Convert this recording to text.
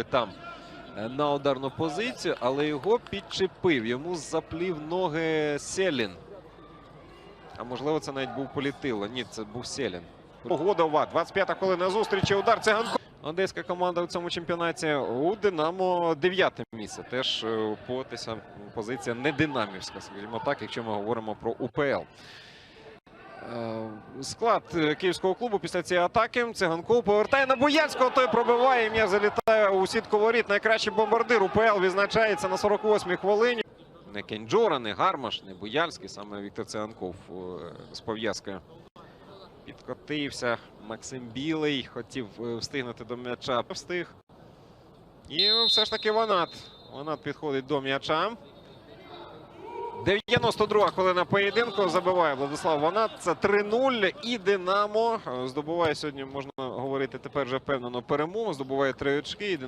би там е, на ударну позицію, але його підчепив. Йому заплів ноги Селін. А можливо, це навіть був політило. Ні, це був Селін. Годова. 25-та хвилина зустрічі. Удар циганко. Одеська команда у цьому чемпіонаті у Динамо дев'яте місце. Теж е, поводиться позиція не динамівська, скажімо так, якщо ми говоримо про УПЛ. Е, Склад е, київського клубу після цієї атаки. Циганков повертає на Боярського. Той пробиває. і М'яч залітає у сітку воріт. Найкращий бомбардир УПЛ відзначається на 48-й хвилині. Не Кенджора, не Гармаш, не Бояльський. Саме Віктор Циганков е, з пов'язкою Підкотився Максим Білий, хотів встигнути до м'яча. Встиг. І все ж таки Ванат. Ванат підходить до м'яча. 92 хвилина поєдинку. Забиває Владислав Ванат. Це 3-0. І Динамо е, здобуває сьогодні, можна говорити тепер вже впевнено перемогу. Здобуває три очки.